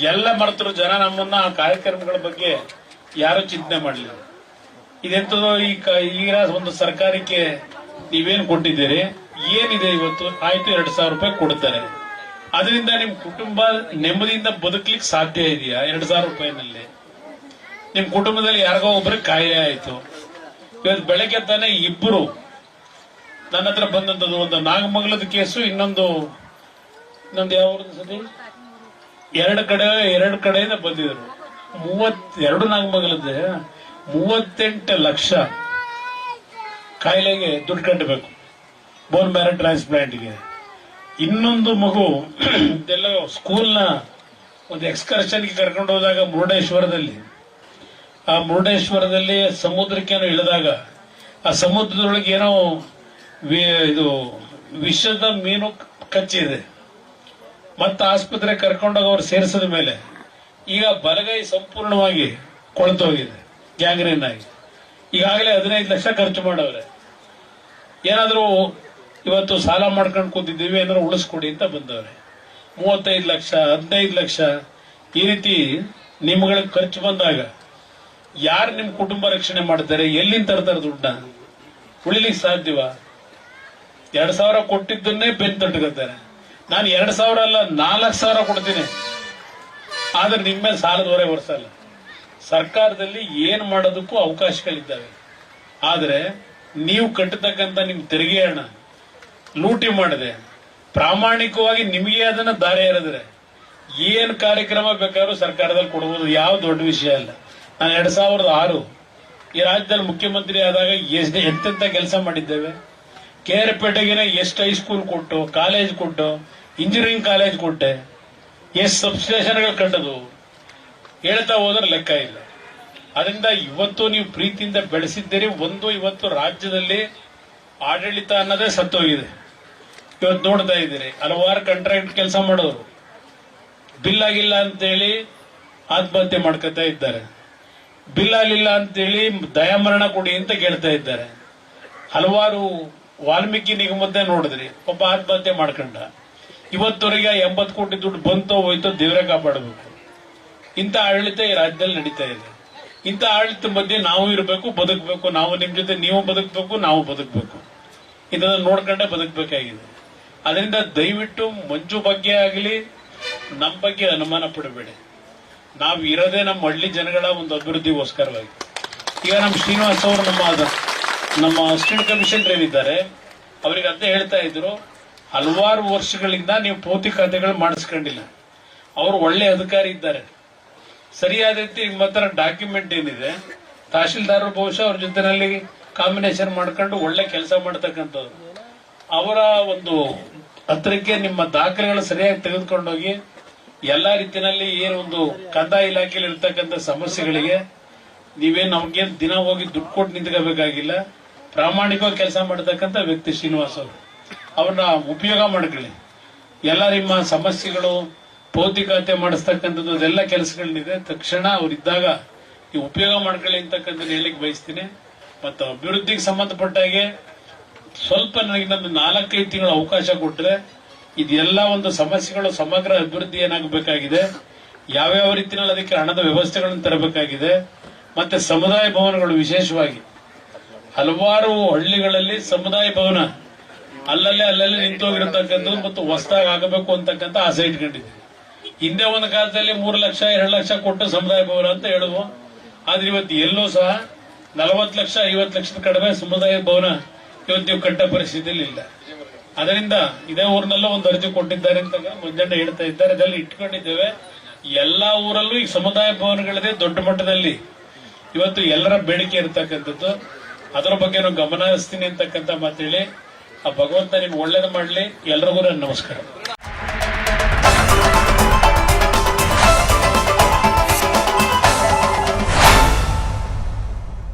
ಎಲ್ಲ ಮರೆತರು ಜನ ನಮ್ಮನ್ನ ಆ ಕಾರ್ಯಕ್ರಮಗಳ ಬಗ್ಗೆ ಯಾರು ಚಿಂತನೆ ಮಾಡಲಿಲ್ಲ. ಇದೆಂತದೋ ಈ ಈಗ ಒಂದು ಸರ್ಕಾರಕ್ಕೆ ನೀವೇನು ಕೊಟ್ಟಿದ್ದೀರಿ? ಏನಿದೆ ಇವತ್ತು? ಆಯ್ತು, ಎರಡ್ ಸಾವಿರ ರೂಪಾಯಿ ಕೊಡ್ತಾರೆ. ಅದರಿಂದ ನಿಮ್ ಕುಟುಂಬ ನೆಮ್ಮದಿಯಿಂದ ಬದುಕ್ಲಿಕ್ಕೆ ಸಾಧ್ಯ ಇದೆಯಾ? ಎರಡ್ ಸಾವಿರ ರೂಪಾಯಿನಲ್ಲಿ. ನಿಮ್ ಕುಟುಂಬದಲ್ಲಿ ಯಾರಿಗೋ ಒಬ್ಬರಿಗೆ ಕಾಯಿಲೆ ಆಯ್ತು. ಇವತ್ತು ಬೆಳಗ್ಗೆ ತಾನೇ ಇಬ್ಬರು ನನ್ನ ಹತ್ರ ಬಂದಂತದ್ದು ಒಂದು ನಾಗಮಂಗಲದ ಕೇಸು, ಇನ್ನೊಂದು ಇನ್ನೊಂದು ಯಾವ ಸತಿ ಎರಡು ಕಡೆ, ಎರಡು ಕಡೆಯಿಂದ ಬಂದಿದ್ರು. ಮೂವತ್, ಎರಡು ನಾಗಮಗಲದ್ದೆ ಮೂವತ್ತೆಂಟು ಲಕ್ಷ ಕಾಯಿಲೆಗೆ ದುಡ್ಡು ಕಟ್ಟಬೇಕು. ಬೋನ್ ಮ್ಯಾರ ಟ್ರಾನ್ಸ್ಪ್ಲಾಂಟ್ಗೆ ಇನ್ನೊಂದು ಮಗು, ಇದೆಲ್ಲ ಸ್ಕೂಲ್ನ ಒಂದು ಎಕ್ಸ್ಕರ್ಷನ್ಗೆ ಕರ್ಕೊಂಡು ಹೋದಾಗ ಮುರುಡೇಶ್ವರದಲ್ಲಿ. ಆ ಮುರುಡೇಶ್ವರದಲ್ಲಿ ಸಮುದ್ರಕ್ಕೇನೋ ಇಳಿದಾಗ, ಆ ಸಮುದ್ರದೊಳಗೆ ಏನೋ ಇದು ವಿಷದ ಮೀನು ಕಚ್ಚಿದೆ. ಮತ್ತೆ ಆಸ್ಪತ್ರೆ ಕರ್ಕೊಂಡೋಗಿ ಅವ್ರು ಸೇರಿಸಿದ ಮೇಲೆ ಈಗ ಬಲಗೈ ಸಂಪೂರ್ಣವಾಗಿ ಕೊಳ್ತೋಗಿದೆ ಗ್ಯಾಂಗ್ರೀನ್ ಆಗಿ. ಈಗಾಗಲೇ ಹದಿನೈದು ಲಕ್ಷ ಖರ್ಚು ಮಾಡವ್ರೆ. ಏನಾದರೂ ಇವತ್ತು ಸಾಲ ಮಾಡ್ಕೊಂಡು ಕೂತಿದ್ದೀವಿ, ಏನಾದ್ರು ಉಳಿಸ್ಕೊಡಿ ಅಂತ ಬಂದವ್ರೆ. ಮೂವತ್ತೈದು ಲಕ್ಷ, ಹದಿನೈದು ಲಕ್ಷ, ಈ ರೀತಿ ನಿಮ್ಗಳ ಖರ್ಚು ಬಂದಾಗ ಯಾರು ನಿಮ್ಮ ಕುಟುಂಬ ರಕ್ಷಣೆ ಮಾಡ್ತಾರೆ, ಎಲ್ಲಿಂದ ತರ್ತಾರೆ ದುಡ್ಡ? ಉಳಿಲಿಕ್ಕೆ ಸಾಧ್ಯವಾ? ಎರಡ್ ಸಾವಿರ ಕೊಟ್ಟಿದ್ದನ್ನೇ ಬೆನ್ ತಟ್ಕೊತಾರೆ. ನಾನು ಎರಡ್ ಸಾವಿರ ಅಲ್ಲ, ನಾಲ್ಕು ಸಾವಿರ ಕೊಡ್ತೀನಿ. ಆದ್ರೆ ನಿಮ್ಮ ಮೇಲೆ ಸಾಲದ ಹೊರೆ ಹೊರಿಸಲ್ಲ ಸರ್ಕಾರದಲ್ಲಿ ಏನ್ ಮಾಡೋದಕ್ಕೂ ಅವಕಾಶಗಳಿದ್ದಾವೆ. ಆದ್ರೆ ನೀವು ಕಟ್ಟತಕ್ಕಂತ ನಿಮ್ ತೆರಿಗೆ ಹಣ ಲೂಟಿ ಮಾಡದೆ ಪ್ರಾಮಾಣಿಕವಾಗಿ ನಿಮಗೆ ಅದನ್ನ ದಾರಿ ಎರೆದ್ರೆ, ಏನ್ ಕಾರ್ಯಕ್ರಮ ಬೇಕಾದ್ರೂ ಸರ್ಕಾರದಲ್ಲಿ ಕೊಡಬಹುದು ಯಾವ ದೊಡ್ಡ ವಿಷಯ ಅಲ್ಲ. ನಾನು ಎರಡ್ ಸಾವಿರದ ಆರು ಈ ರಾಜ್ಯದಲ್ಲಿ ಮುಖ್ಯಮಂತ್ರಿ ಆದಾಗ ಎಷ್ಟು ಕೆಲಸ ಮಾಡಿದ್ದೇವೆ. ಕೇರಪೇಟೆಗೆ ಎಷ್ಟು ಹೈಸ್ಕೂಲ್ ಕೊಟ್ಟು ಕಾಲೇಜ್ ಕೊಟ್ಟು ಇಂಜಿನಿಯರಿಂಗ್ ಕಾಲೇಜ್ ಕೊಟ್ಟೆ, ಎಷ್ಟು ಸಬ್ಸ್ಟೇಷನ್ಗಳು ಕಟ್ಟದು ಹೇಳ್ತಾ ಹೋದ್ರೆ ಲೆಕ್ಕ ಇಲ್ಲ. ಅದರಿಂದ ಇವತ್ತು ನೀವು ಪ್ರೀತಿಯಿಂದ ಬೆಳೆಸಿದ್ದೀರಿ, ಒಂದು ಇವತ್ತು ರಾಜ್ಯದಲ್ಲಿ ಆಡಳಿತ ಅನ್ನೋದೇ ಸತ್ತೋಗಿದೆ ಇವತ್ತು ನೋಡ್ತಾ ಇದ್ದೀರಿ, ಹಲವಾರು ಕಾಂಟ್ರಾಕ್ಟ್ ಕೆಲಸ ಮಾಡೋರು. ಬಿಲ್ ಆಗಿಲ್ಲ ಅಂತೇಳಿ ಆತ್ಮಹತ್ಯೆ ಮಾಡ್ಕೊತಾ ಇದ್ದಾರೆ. ಬಿಲ್ ಆಗಿಲ್ಲ ಅಂತೇಳಿ ದಯಾಮರಣ ಕೊಡಿ ಅಂತ ಕೇಳ್ತಾ ಇದ್ದಾರೆ. ಹಲವಾರು ವಾಲ್ಮೀಕಿ ನಿಗಮದ್ದೇ ನೋಡಿದ್ರಿ. ಒಬ್ಬ ಆತ್ಮಹತ್ಯೆ ಮಾಡ್ಕೊಂಡ. ಇವತ್ತವರೆಗೆ ಎಂಬತ್ತು ಕೋಟಿ ದುಡ್ಡು ಬಂತೋ ಹೋಯ್ತೋ ದೇವರೇ ಕಾಪಾಡಬೇಕು. ಇಂಥ ಆಡಳಿತ ಈ ರಾಜ್ಯದಲ್ಲಿ ನಡೀತಾ ಇದೆ. ಇಂಥ ಆಡಳಿತ ಮಧ್ಯೆ ನಾವು ಇರಬೇಕು, ಬದುಕಬೇಕು. ನಾವು ನಿಮ್ಮ ಜೊತೆ ನೀವು ಬದುಕಬೇಕು, ನಾವು ಬದುಕಬೇಕು. ಇದನ್ನ ನೋಡ್ಕೊಂಡೇ ಬದುಕಬೇಕಾಗಿದೆ. ಅದರಿಂದ ದಯವಿಟ್ಟು ಮಂಜು ಬಗ್ಗೆ ಆಗಲಿ ನಮ್ಮ ಬಗ್ಗೆ ಅನುಮಾನ ಪಡಬೇಡಿ. ನಾವು ಇರೋದೇ ನಮ್ಮ ಹಳ್ಳಿ ಜನಗಳ ಒಂದು ಅಭಿವೃದ್ಧಿಗೋಸ್ಕರವಾಗಿ. ಈಗ ನಮ್ಮ ಶ್ರೀನಿವಾಸ್ ಅವರು ನಮ್ಮ ನಮ್ಮ ಅಸಿಸ್ಟೆಂಟ್ ಕಮಿಷನರ್ ಏನಿದ್ದಾರೆ, ಅವರಿಗೆ ಅದೇ ಹೇಳ್ತಾ ಇದ್ರು, ಹಲವಾರು ವರ್ಷಗಳಿಂದ ನೀವು ಪೌತಿ ಖಾತೆಗಳು ಮಾಡಿಸ್ಕೊಂಡಿಲ್ಲ. ಅವರು ಒಳ್ಳೆ ಅಧಿಕಾರಿ ಇದ್ದಾರೆ. ಸರಿಯಾದ ರೀತಿ ನಿಮ್ಮ ಹತ್ರ ಡಾಕ್ಯುಮೆಂಟ್ ಏನಿದೆ, ತಹಶೀಲ್ದಾರರು ಬಹುಶಃ ಅವ್ರ ಜೊತೆನಲ್ಲಿ ಕಾಂಬಿನೇಷನ್ ಮಾಡ್ಕೊಂಡು ಒಳ್ಳೆ ಕೆಲಸ ಮಾಡ್ತಕ್ಕಂಥದ್ದು ಅವರ ಒಂದು ಹತ್ರಕ್ಕೆ ನಿಮ್ಮ ದಾಖಲೆಗಳು ಸರಿಯಾಗಿ ತೆಗೆದುಕೊಂಡೋಗಿ, ಎಲ್ಲಾ ರೀತಿಯಲ್ಲಿ ಏನೊಂದು ಕಂದಾಯ ಇಲಾಖೆಯಲ್ಲಿ ಇರ್ತಕ್ಕಂಥ ಸಮಸ್ಯೆಗಳಿಗೆ ನೀವೇನ್ ನಮ್ಗೇನ್ ದಿನ ಹೋಗಿ ದುಡ್ಡು ಕೊಟ್ಟು ನಿಂತ್ಕೋಬೇಕಾಗಿಲ್ಲ. ಪ್ರಾಮಾಣಿಕವಾಗಿ ಕೆಲಸ ಮಾಡತಕ್ಕಂತ ವ್ಯಕ್ತಿ ಶ್ರೀನಿವಾಸ್ ಅವರು. ಅವ್ರನ್ನ ಉಪಯೋಗ ಮಾಡ್ಕೊಳ್ಳಿ. ಎಲ್ಲ ನಿಮ್ಮ ಸಮಸ್ಯೆಗಳು ಭೌತಿಕತೆ ಮಾಡಿಸ್ತಕ್ಕಂಥದ್ದು ಅದೆಲ್ಲ ಕೆಲಸಗಳಿದೆ ತಕ್ಷಣ ಅವರಿದ್ದಾಗ ನೀವು ಉಪಯೋಗ ಮಾಡ್ಕೊಳ್ಳಿ ಅಂತಕ್ಕಂಥ ಹೇಳಿಕ್ ಬಯಸ್ತೀನಿ. ಮತ್ತು ಅಭಿವೃದ್ಧಿಗೆ ಸಂಬಂಧಪಟ್ಟಾಗೆ ಸ್ವಲ್ಪ ನನಗೆ ಇನ್ನೊಂದು ನಾಲ್ಕೈದು ತಿಂಗಳ ಅವಕಾಶ ಕೊಟ್ಟರೆ ಇದೆಲ್ಲ ಒಂದು ಸಮಸ್ಯೆಗಳು ಸಮಗ್ರ ಅಭಿವೃದ್ಧಿ ಏನಾಗಬೇಕಾಗಿದೆ? ಯಾವ್ಯಾವ ರೀತಿಯಲ್ಲಿ ಅದಕ್ಕೆ ಹಣದ ವ್ಯವಸ್ಥೆಗಳನ್ನು ತರಬೇಕಾಗಿದೆ? ಮತ್ತೆ ಸಮುದಾಯ ಭವನಗಳು ವಿಶೇಷವಾಗಿ. ಹಲವಾರು ಹಳ್ಳಿಗಳಲ್ಲಿ ಸಮುದಾಯ ಭವನ. ಅಲ್ಲಲ್ಲೇ ಅಲ್ಲಲ್ಲೇ ನಿಂತೋಗಿರತಕ್ಕಂಥದ್ದು ಮತ್ತು ಹೊಸದಾಗಿ ಆಗಬೇಕು ಅಂತಕ್ಕಂಥ ಆಸೆ ಇಟ್ಕೊಂಡಿದ್ದೀವಿ ಹಿಂದೆ ಒಂದು ಕಾಲದಲ್ಲಿ ಮೂರು ಲಕ್ಷ, ಎರಡು ಲಕ್ಷ ಕೊಟ್ಟು ಸಮುದಾಯ ಭವನ ಅಂತ ಹೇಳುವು. ಆದ್ರೆ ಇವತ್ತು ಎಲ್ಲೂ ಸಹ ನಲವತ್ತು ಲಕ್ಷ, ಐವತ್ತು ಲಕ್ಷದ ಕಡಿಮೆ ಸಮುದಾಯ ಭವನ ಇವತ್ತು ನೀವು ಕಟ್ಟ ಪರಿಸ್ಥಿತಿಯಲ್ಲಿ ಇಲ್ಲ. ಅದರಿಂದ ಇದೇ ಊರಿನಲ್ಲೂ ಒಂದು ಅರ್ಜಿ ಕೊಟ್ಟಿದ್ದಾರೆ ಅಂತ ಮುಂಜಾನೆ ಹೇಳ್ತಾ ಇದ್ದಾರೆ. ಅದರಲ್ಲಿ ಇಟ್ಕೊಂಡಿದ್ದೇವೆ. ಎಲ್ಲಾ ಊರಲ್ಲೂ ಈ ಸಮುದಾಯ ಭವನಗಳಿದೆ ದೊಡ್ಡ ಮಟ್ಟದಲ್ಲಿ. ಇವತ್ತು ಎಲ್ಲರ ಬೇಡಿಕೆ ಇರತಕ್ಕಂಥದ್ದು, ಅದರ ಬಗ್ಗೆ ನಾನು ಗಮನ ಹರಿಸ್ತೀನಿ ಅಂತಕ್ಕಂಥ ಮಾತೇಳಿ, ಆ ಭಗವಂತ ನಿಮ್ಗೆ ಒಳ್ಳೇದು ಮಾಡಲಿ. ಎಲ್ರಿಗೂ ನನ್ನ ನಮಸ್ಕಾರ.